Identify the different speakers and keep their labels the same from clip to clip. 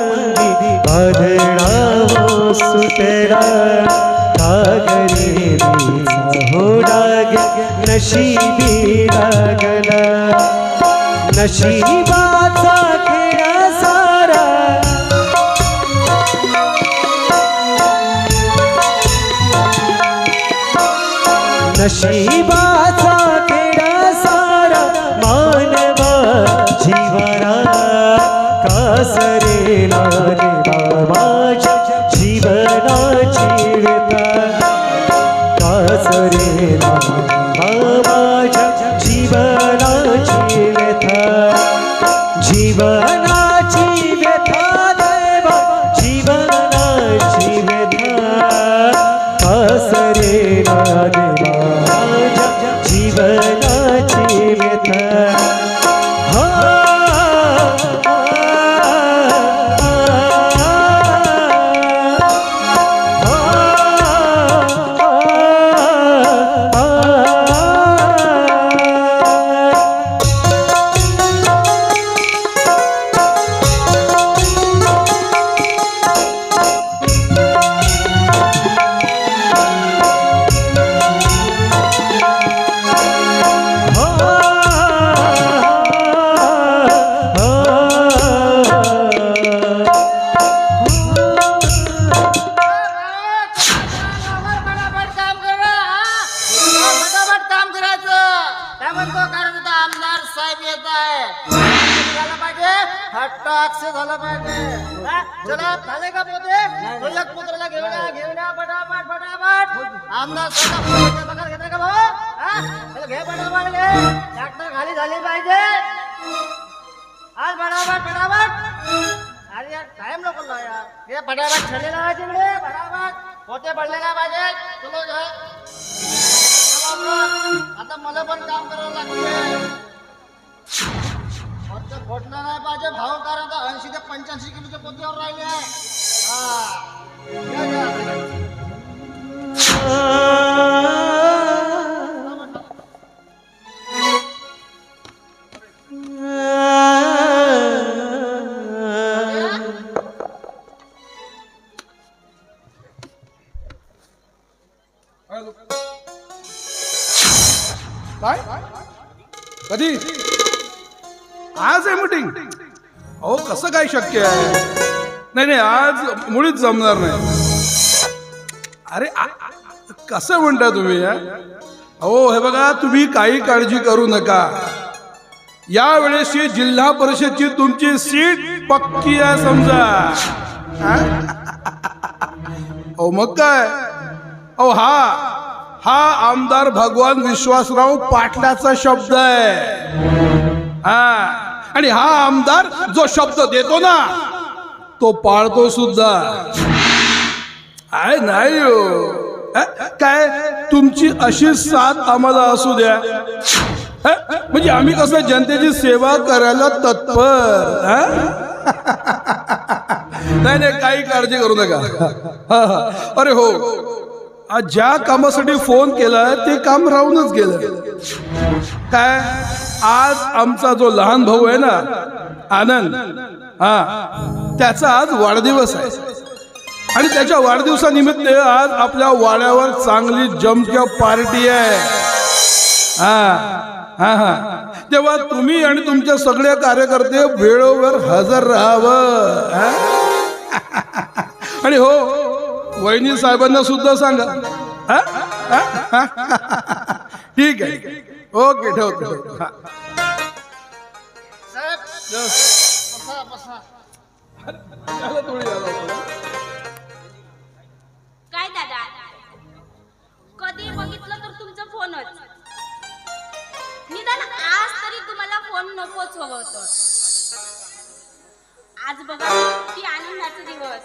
Speaker 1: मंदी सुतरा कागरी हो राग नशीबी लागला नशिबाचा खेळा सारा. नशिबाचा
Speaker 2: म्हणतो कारण तिथं आमदार साहेब येत आहे. झालं पाहिजे? हट्ट हट्टाक्ष झालं पाहिजे. हा? चला झाले का पोते? शिल्लक पुत्राला घेऊन या घेऊन या फटाफट फटाफट आमदार साहेब पगार घेताय का भाऊ? हा? चला घे फटाफट घे. ट्रॅक्टर खाली झाली पाहिजे. आज फटाफट फटाफट अरे यार टाइम नको ना यार. हे फटाफट छडे ना तिकडे. फटाफट पोते पडले ना पाहिजे तुम्ही आता मला पण काम करावं लागते फक्त फोडणं नाही पाहिजे. भाव कारण ऐंशी ते पंच्याऐंशी किलोच्या पोतीवर राहिले. आहे हा.
Speaker 3: शक्य आहे. नाही नाही आज मुळीच जमणार नाही. अरे कसं म्हणता तुम्ही हा? अहो हे बघा तुम्ही काही काळजी करू नका. या वेळेसची जिल्हा परिषदची तुमची सीट पक्की आहे समजा. अहो मग काय? अहो हा हा आमदार भगवान विश्वासराव पाटलाचा शब्द आहे. हा. आणि हा आमदार जो शब्द देतो ना तो पाळतो सुद्धा. आहे नाही हो. काय? तुमची अशी साथ आम्हाला असू द्या. म्हणजे आम्ही कसं जनतेची सेवा करायला तत्पर हा? नाही नाही काही काळजी करू नका. हा, हा. अरे हो. आज ज्या कामासाठी फोन केलाय ते काम राहूनच गेलं. काय? आज आमचा जो लहान भाऊ आहे ना आनंद हा त्याचा आज वाढदिवस आहे. आणि त्याच्या वाढदिवसानिमित्त आज आपल्या वाड्यावर चांगली जमक्या पार्टी आहे. हा हा हा. तेव्हा तुम्ही आणि तुमचे सगळे कार्यकर्ते वेळोवेळ हजर राहावं. आणि हो वहिनी साहेबांना सुद्धा सांगा. ठीक आहे. ओके ठेवतो
Speaker 4: काय दादा? कधी बघितलं तर तुमचा फोनच. निदान आज तरी तुम्हाला फोन नकोच हवं होतं. आज बघा ती आनंदाचा दिवस.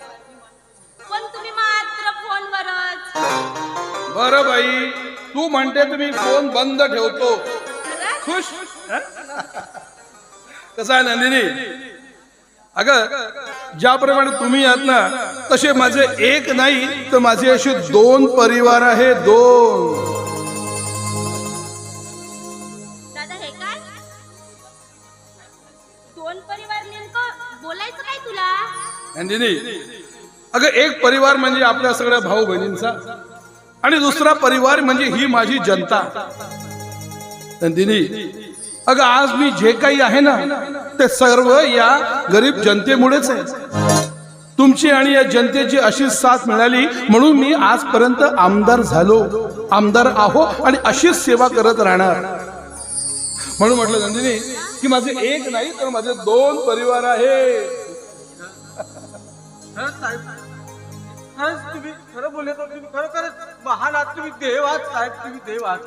Speaker 4: पण तुम्ही मात्र फोनवरच.
Speaker 3: बरं बाई तू म्हणते तुम्ही फोन बंद ठेवतो? खुश? हं? कसं आहे नंदिनी? अगं ज्याप्रमाणे तुम्ही आहात ना तसे माझे एक नाही तर माझे असे दोन परिवार आहे दोन.
Speaker 4: दादा हे काय? दोन परिवार नेमकं बोलायचं काय तुला?
Speaker 3: नंदिनी अगं एक परिवार म्हणजे आपल्या सगळ्या भाऊ बहिणींचा आणि दुसरा परिवार म्हणजे ही माझी जनता. नंदिनी अगं आज मी जे काही आहे ना ते सर्व या गरीब जनतेमुळेच आहे. तुमची आणि या जनतेची अशीच साथ मिळाली म्हणून मी आजपर्यंत आमदार झालो आमदार आहो आणि अशीच सेवा करत राहणार. म्हणून म्हटलं नंदिनी की माझे एक नाही तर माझे दोन परिवार आहे
Speaker 5: खरंच तुम्ही खरं बोलले तर तुम्ही खरोखरच महान आहात तुम्ही देव आहात साहेब तुम्ही देव आहात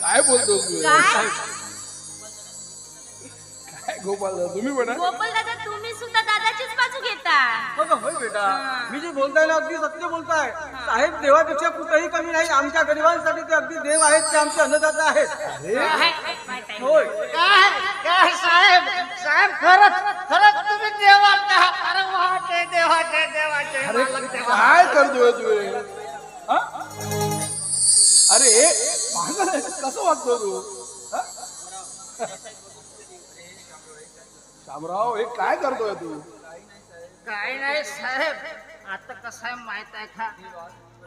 Speaker 3: काय बोलतो तू?
Speaker 4: काय?
Speaker 3: काय गोपाल तुम्ही म्हणा.
Speaker 4: गोपाल दादा तुम्ही सुद्धा दादाचीच बाजू घेता.
Speaker 5: बघा होय बेटा. मी जे बोलताय ना अगदी सत्य बोलताय. साहेब देवापेक्षा कुठेही कमी नाही. आमच्या गरिबांसाठी ते अगदी देव आहेत ते आमचे अन्नदाता आहेत. होय.
Speaker 2: काय काय साहेब? साहेब खरंच खरंच तुम्ही देवाचे आहात. अरे वाटे देवाचे देवाचे मालक देवा.
Speaker 3: काय करतोय तू हे? हा? अरे कसं वागतो तू हा? शामराव हे काय करतोय तू
Speaker 2: काय नाही साहेब आता कसं आहे माहीत आहे का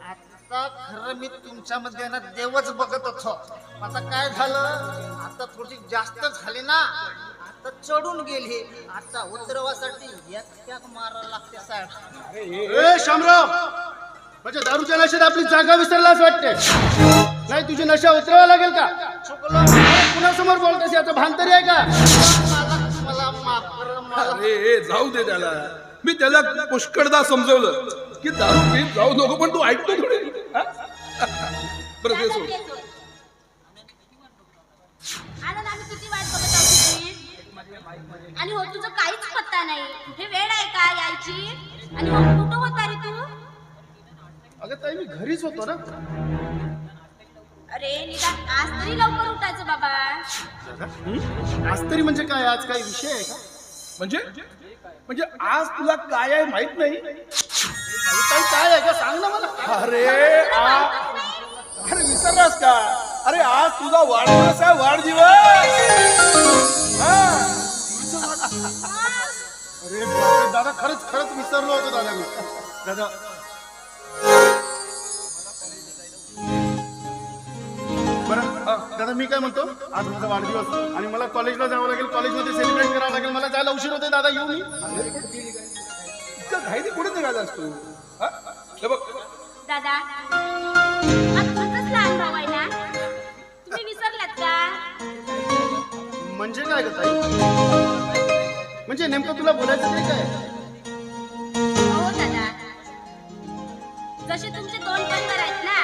Speaker 2: आता खरं मी तुमच्यामध्ये ना देवच बघत होतो आता काय झालं आता थोडी जास्त झाली ना आता चढून गेली. आता उतरवासाठी एक मारायला लागते साहेब.
Speaker 6: ए शामराव! म्हणजे दारूच्या नशेत आपली जागा विसरलाच वाटते नाही तुझी नशा उतरावा लागेल का?
Speaker 2: चुकलो
Speaker 6: कुणासमोर बोलतेस याचं भान तरी आहे का?
Speaker 2: मला मला माफ कर मला
Speaker 3: अरे जाऊ दे त्याला. मी त्याला पुष्कळदा समजवलं की दारू पीत जाऊ नको पण तू ऐकतो थोडे. हा? बरं ते सोड
Speaker 4: आणि हो तुझं काहीच पत्ता नाही. हे वेळ आहे का यायची? आणि हो कुठं होता रे तू?
Speaker 6: अगं ताई मी घरीच होतो ना.
Speaker 4: अरे निदान आज तरी लवकर उठायचं बाबा.
Speaker 6: आज तरी म्हणजे काय? आज काही विषय आहे का?
Speaker 3: म्हणजे? म्हणजे आज तुला काय आहे माहीत नाही.
Speaker 6: काय आहे का सांग ना मला.
Speaker 3: अरे अरे विसरलास का? अरे आज तुझा वाढदिवस आहे वाढदिवस! हा.
Speaker 6: अरे बापरे, दादा खरंच खरंच विसरलो होतो दादा मी. दादा. बरं अ, दादा मी काय म्हणतो? आज माझा वाढदिवस आणि मला कॉलेजला जावं लागेल कॉलेजमध्ये सेलिब्रेट करावं लागेल. मला जायला उशीर होते दादा येऊ मी?
Speaker 3: इतकं घाईने कुठे निघाला असतो हा? हे बघ.
Speaker 4: दादा तुझंच लहान भाऊ आहे ना? तुम्ही विसरलात का?
Speaker 6: म्हणजे काय ग ताई? म्हणजे नेमकं तुला बोलायचं तरी काय?
Speaker 4: हो दादा. जसे तुमचे दोन परिवार आहेत ना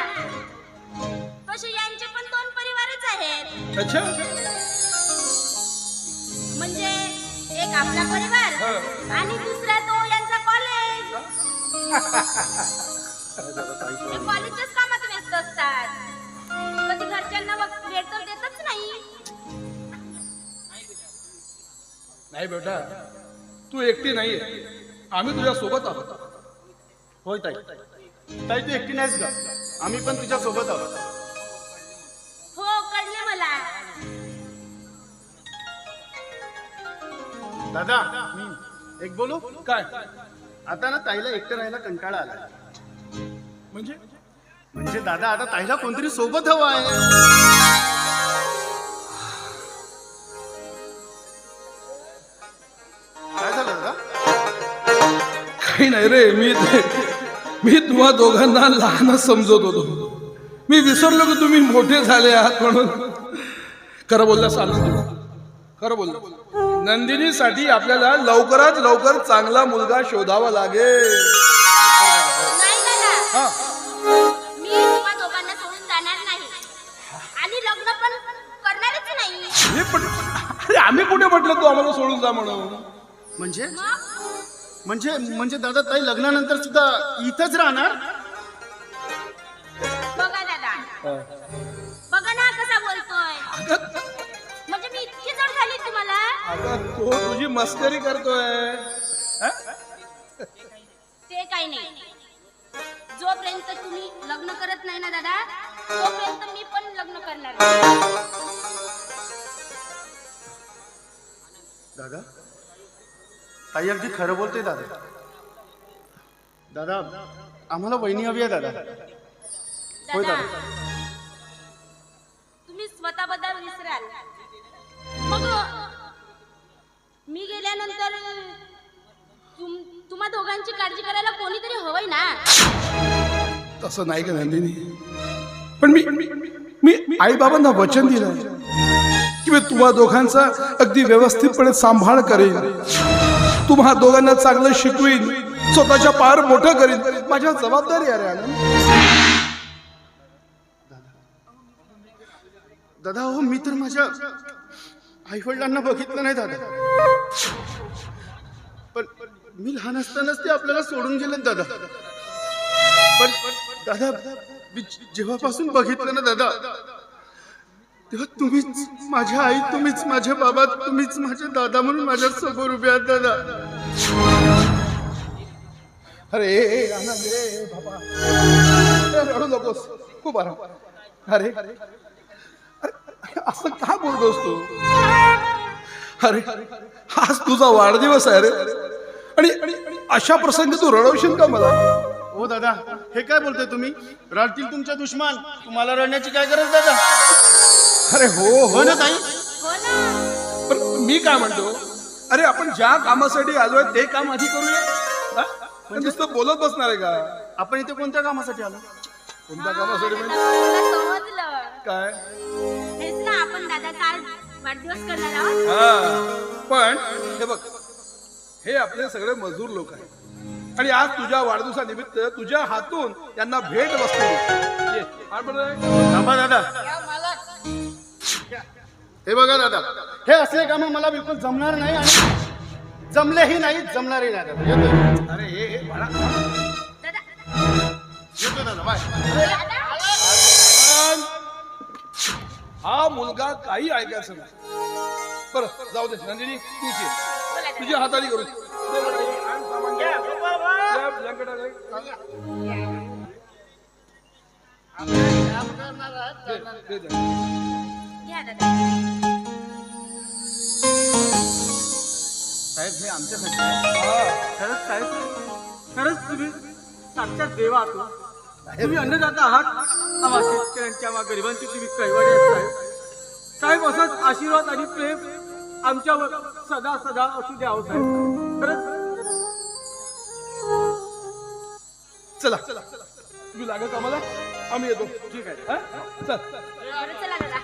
Speaker 4: तसे यांचे पण दोन परिवारच आहेत.
Speaker 3: अच्छा.
Speaker 4: म्हणजे एक आपला परिवार आणि दुसरा तो यांचा कॉलेज हे. कॉलेजच्याच कामात व्यस्त असतात. कधी घरच्यांना वक्त वेळ तर देतच नाही.
Speaker 3: नाही बेटा तू एकटी नाहीये. आम्ही तुझ्या सोबत आहोत.
Speaker 6: होय ताई. ताई तू एकटी नाहीस का? आम्ही पण तुझ्या सोबत आहोत.
Speaker 4: हो कळले मला.
Speaker 6: दादा एक बोलू?
Speaker 3: काय?
Speaker 6: आता ना ताईला एकटं राहायला कंटाळा आला
Speaker 3: म्हणजे?
Speaker 6: म्हणजे दादा आता ताईला कोणतरी सोबत हवं आहे.
Speaker 3: काही नाही रे. मी मी तुम्हा दोघांना लहानच समजत होतो. मी विसरलो की तुम्ही मोठे झाले आहात म्हणून. खरं बोललास आनंद खरं बोलला. नंदिनीसाठी आपल्याला लवकरात लवकर चांगला मुलगा शोधावा लागेल.
Speaker 4: नाही दादा.
Speaker 3: हा.
Speaker 4: मी तुम्हा दोघांना सोडून जाणार नाही. आणि लग्न पण करणारच नाही.
Speaker 3: पण अरे आम्ही कुठे म्हटलं तू आम्हाला सोडून जा म्हणून?
Speaker 6: म्हणजे? म्हणजे म्हणजे दादा ताई लग्नानंतर सुद्धा इथंच राहणार?
Speaker 4: बघा दादा. बघा ना कसा बोलतोय. म्हणजे मी इतकी जड झाली तुम्हाला?
Speaker 3: अगं तो तुझी मस्करी करतोय. हा?
Speaker 4: ते काही नाही. जोपर्यंत तुम्ही लग्न करत नाही ना दादा तोपर्यंत मी पण लग्न करणार नाही.
Speaker 6: दादा? ताई अगदी खरं बोलते दादा. दादा आम्हाला वहिनी हवी आहे दादा. होय,
Speaker 4: दादा. तुम्ही स्वतःबद्दल विसराल. मग मी गेल्यानंतर तुम तुम्हा दोघांची काळजी करायला कोणीतरी हवंय ना?
Speaker 3: तसं नाही का नंदिनी? पण मी मी आई बाबांना वचन दिलं. की मी तुम्हा दोघांचा अगदी व्यवस्थितपणे सांभाळ करेन. तुम्हा दोघांना चांगलं शिकवीन स्वतःच्या पार मोठं करीन. माझ्या जबाबदारी अरे
Speaker 6: दादा. हो मी तर माझ्या आई वडिलांना बघितलं नाही दादा. पण मी लहान असतानाच ते आपल्याला सोडून गेले दादा. पण दादा मी जेव्हापासून बघितलं ना दादा तेव्हा तुम्हीच माझ्या आई तुम्हीच माझे बाबा तुम्हीच माझे दादा म्हणून माझ्यासमोर उभे आहात दादा.
Speaker 3: अरे आनंद ए, बाबा. रडू नकोस. खूप आराम. अरे अरे असं का बोलतोस तू? अरे आज तुझा वाढदिवस आहे रे. आणि आणि अशा प्रसंगी तू रडवशील का मला?
Speaker 6: हो दादा. हे काय बोलतोय तुम्ही? रडतील तुमच्या दुश्मन. तुम्हाला रडण्याची काय गरज दादा?
Speaker 3: अरे हो
Speaker 6: हो. ना ताई?
Speaker 4: हो ना.
Speaker 3: पण मी काय म्हणतो? अरे आपण ज्या कामासाठी आलोय ते काम आधी करूया. हा? नुसतं बोलत बसणार आहे का?
Speaker 6: आपण इथे कोणत्या कामासाठी आलो?
Speaker 3: कोणत्या कामासाठी म्हणजे
Speaker 4: मला समजलं.
Speaker 3: काय?
Speaker 4: हेच ना आपण दादाचा आज वाढदिवस करणार आहोत.
Speaker 3: हा पण हे बघ हे आपले सगळे मजूर लोक आहेत. आणि आज तुझ्या वाढदिवसानिमित्त तुझ्या हातून त्यांना भेट बसते ये, आण बरं रे.
Speaker 6: थांबा दादा. हे बघा दादा हे असले काम मला बिलकुल जमणार नाही आणि जमलेही नाही जमणारही नाही दादा येतोय.
Speaker 3: अरे हे हे बाळा.
Speaker 4: दादा
Speaker 6: येतोय दादा बाय.
Speaker 3: हा मुलगा काही ऐकायचं नाही. बरं जाऊ दे नंदिनी तूच ये. तुझ्या हाताने करू. दे
Speaker 4: घ्या
Speaker 5: साहेब हे आमच्यासाठी आहे. खरंच साहेब खरंच तुम्ही साक्षात देवा आहात. हो. तुम्ही अन्नदाता आहात. आम्हा शेतकऱ्यांच्या आम्हा गरिबांची तुम्ही कैवारी आहात साहेब. साहेब असाच आशीर्वाद आणि प्रेम आमच्यावर सदा सदा असू द्या हो साहेब. खरंच?
Speaker 3: चला चला. तुम्ही लागत आम्हाला? आम्ही येतो. ठीक आहे. हा? चल.
Speaker 4: बरं चला दादा.